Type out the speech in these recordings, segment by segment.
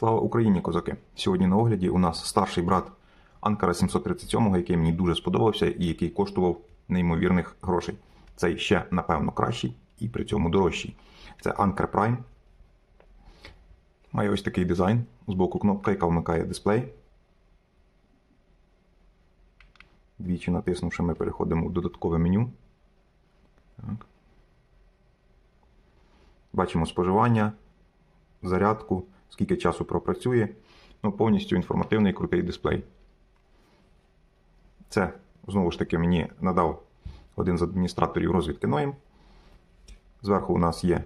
Слава Україні, козаки! Сьогодні на огляді у нас старший брат Анкара 737, який мені дуже сподобався і який коштував неймовірних грошей. Цей ще, напевно, кращий і при цьому дорожчий. Це Anker Prime. Має ось такий дизайн. Збоку кнопка, яка вмикає дисплей. Двічі натиснувши, ми переходимо в додаткове меню. Так. Бачимо споживання, зарядку, скільки часу пропрацює. Ну, повністю інформативний крутий дисплей. Це, знову ж таки, мені надав один з адміністраторів розвідки Noem. Зверху у нас є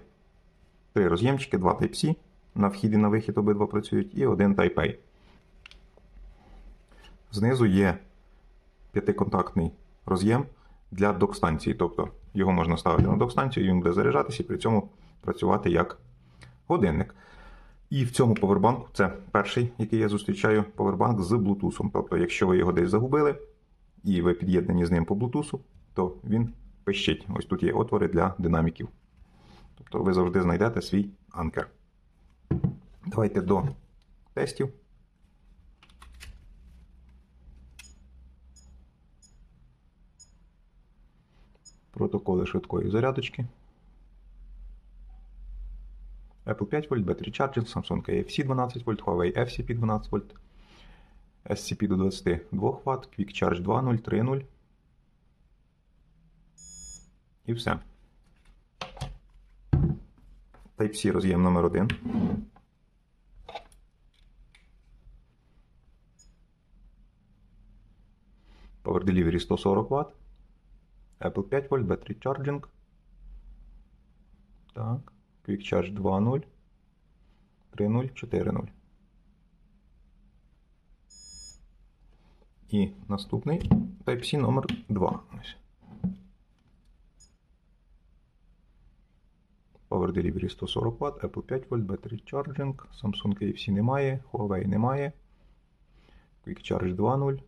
три роз'ємчики, два Type-C. На вхід і на вихід обидва працюють, і один Type-A. Знизу є п'ятиконтактний роз'єм для док-станції. Тобто його можна ставити на док-станцію, він буде заряджатися і при цьому працювати як годинник. І в цьому повербанку це перший, який я зустрічаю, повербанк з Bluetooth. Тобто, якщо ви його десь загубили і ви під'єднані з ним по Bluetooth, то він пищить. Ось тут є отвори для динаміків. Тобто ви завжди знайдете свій анкер. Давайте до тестів. Протоколи швидкої зарядочки. Apple 5 вольт, Battery Charging, Samsung AFC 12 вольт, Huawei FCP 12 вольт, SCP до 22 Вт, Quick Charge 2.0, 3.0. І все. Type-C роз'єм номер 1. Power Delivery 140 Вт. Apple 5 вольт, Battery Charging. Так. Quick Charge 2.0, 3.0, 4.0. І наступний Type-C номер 2. Ось. Power Delivery 140 Вт, Apple 5 вольт, Battery Charging, Samsung AFC немає, Huawei немає. Quick Charge 2.0.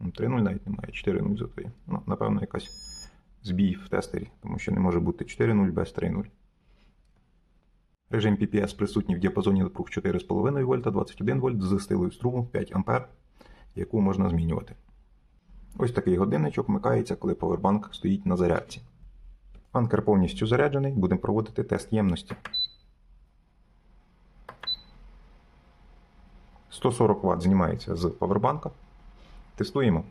3.0 навіть немає, 4.0 зато є. Ну, напевно, якась збій в тестері, тому що не може бути 4.0 без 3.0. Режим PPS присутній в діапазоні напруг 4,5 вольта, 21 вольт з стилою струму 5 А, яку можна змінювати. Ось такий годинничок вмикається, коли повербанк стоїть на зарядці. Анкер повністю заряджений, будемо проводити тест ємності. 140 Вт знімається з повербанка. Тестуємо.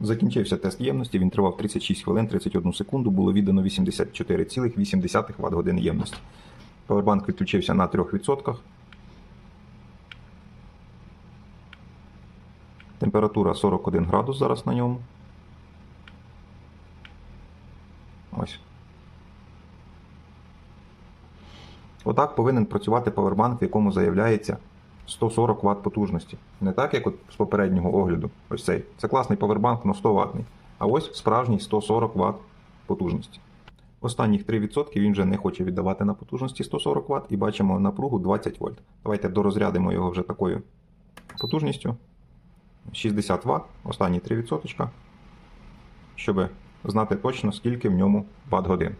Закінчився тест ємності, він тривав 36 хвилин 31 секунду, було віддано 84,8 Вт годин ємності. Поwerbank відключився на 3%. Температура 41 градус зараз на ньому. Ось. Отак повинен працювати павербанк, в якому заявляється 140 Вт потужності. Не так, як от з попереднього огляду. Ось цей. Це класний павербанк, але 100 ватний. А ось справжній 140 Вт потужності. Останніх 3% він вже не хоче віддавати на потужності 140 Вт і бачимо напругу 20 вольт. Давайте дорозрядимо його вже такою потужністю. 60 Вт, останні 3%, щоб знати точно, скільки в ньому Вт годин.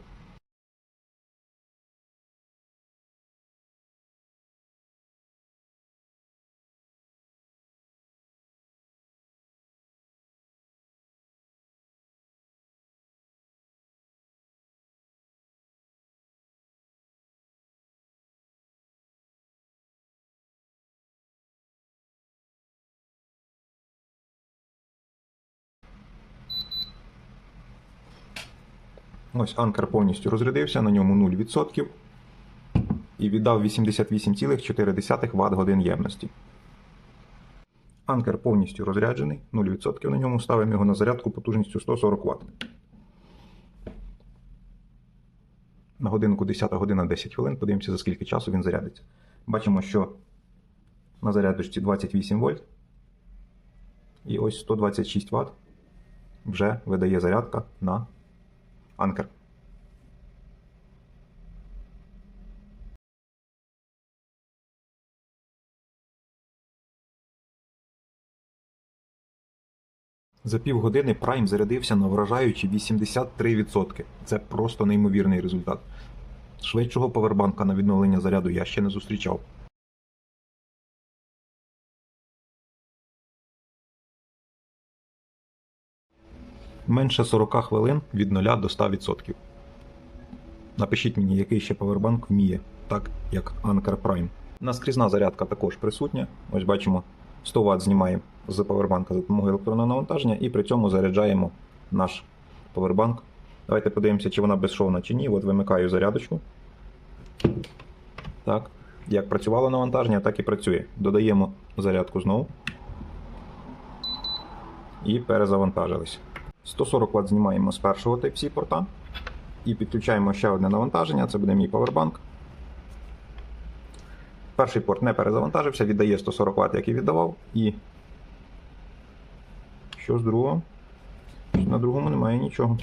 Ось анкер повністю розрядився, на ньому 0% і віддав 88,4 Вт годин ємності. Анкер повністю розряджений, 0% на ньому ставимо його на зарядку потужністю 140 Вт. На годинку 10 година 10 хвилин. Подивимося, за скільки часу він зарядиться. Бачимо, що на зарядочці 28 вольт. І ось 126 Вт вже видає зарядка на Анкер. За півгодини Prime зарядився на вражаючі 83%. Це просто неймовірний результат. Швидшого повербанка на відновлення заряду я ще не зустрічав. Менше 40 хвилин від 0 до 100%. Напишіть мені, який ще повербанк вміє, так як Anker Prime. Наскрізна зарядка також присутня. Ось бачимо, 100 Вт знімаємо з повербанка за допомогою електронного навантаження і при цьому заряджаємо наш повербанк. Давайте подивимося, чи вона безшовна чи ні. От вимикаю зарядочку. Так. Як працювало навантаження, так і працює. Додаємо зарядку знову. І перезавантажились. 140 Вт знімаємо з першого Type-C порта. І підключаємо ще одне навантаження, це буде мій повербанк. Перший порт не перезавантажився, віддає 140 Вт, як і віддавав. І що з другого? На другому немає нічого.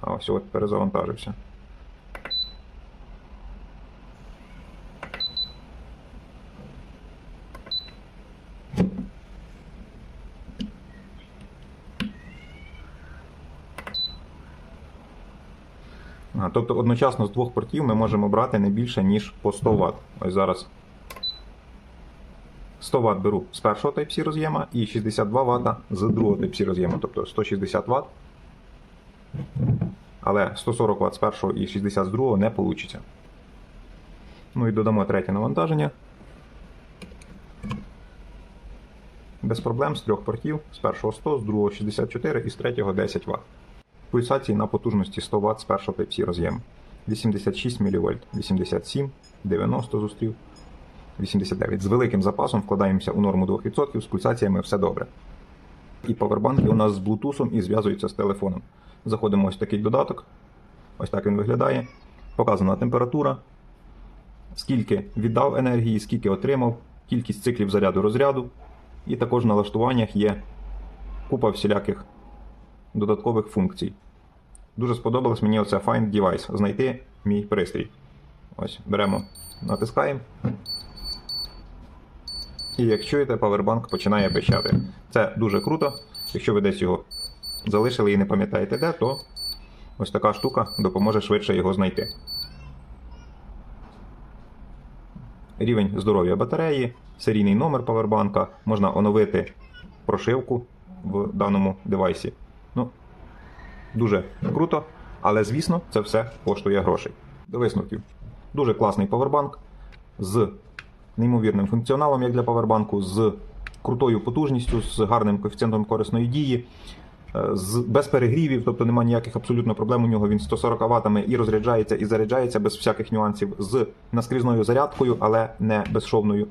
А ось от перезавантажився. Тобто одночасно з двох портів ми можемо брати не більше, ніж по 100 Вт. Ось зараз 100 Вт беру з першого Type-C роз'єма і 62 Вт з другого Type-C роз'єма, тобто 160 Вт. Але 140 Вт з першого і 60 з другого не вийде. Ну і додамо третє навантаження. Без проблем з трьох портів, з першого 100, з другого 64 і з третього 10 Вт. Пульсації на потужності 100 Вт з першого Type-C роз'єму. 86 мВ, 87, 90 зустрів, 89. З великим запасом вкладаємося у норму 2%, з пульсаціями все добре. І павербанки у нас з Bluetooth і зв'язуються з телефоном. Заходимо ось в такий додаток. Ось так він виглядає. Показана температура, скільки віддав енергії, скільки отримав, кількість циклів заряду розряду. І також в налаштуваннях є купа всіляких додаткових функцій. Дуже сподобалось мені оце Find Device, знайти мій пристрій. Ось, беремо, натискаємо. І як чуєте, павербанк починає пищати. Це дуже круто. Якщо ви десь його залишили і не пам'ятаєте де, то ось така штука допоможе швидше його знайти. Рівень здоров'я батареї, серійний номер павербанка, можна оновити прошивку в даному девайсі. Ну, дуже круто, але звісно, це все коштує грошей. До висновків. Дуже класний павербанк з неймовірним функціоналом, як для павербанку, з крутою потужністю, з гарним коефіцієнтом корисної дії, е, з, без перегрівів, тобто немає ніяких абсолютно проблем у нього. Він 140 ватами і розряджається, і заряджається без всяких нюансів, з наскрізною зарядкою, але не безшовною.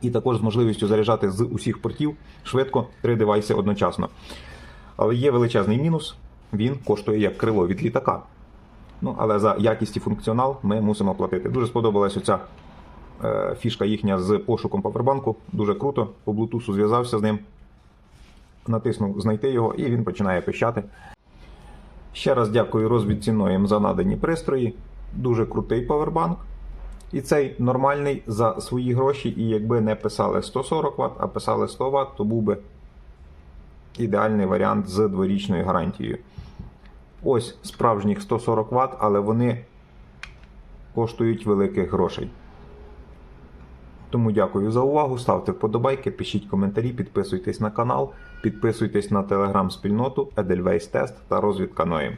І також з можливістю заряджати з усіх портів швидко три девайси одночасно. Але є величезний мінус, він коштує як крило від літака. Ну, але за якість і функціонал ми мусимо платити. Дуже сподобалась оця е, фішка їхня з пошуком павербанку. Дуже круто. По Bluetooth зв'язався з ним, натиснув знайти його, і він починає пищати. Ще раз дякую розвідці Ноєм за надані пристрої. Дуже крутий павербанк. І цей нормальний за свої гроші, і якби не писали 140 Вт, а писали 100 Вт, то був би ідеальний варіант з дворічною гарантією. Ось справжніх 140 Вт, але вони коштують великих грошей. Тому дякую за увагу. Ставте вподобайки, пишіть коментарі, підписуйтесь на канал, підписуйтесь на телеграм-спільноту Edelweiss Test та розвідка Ноєм.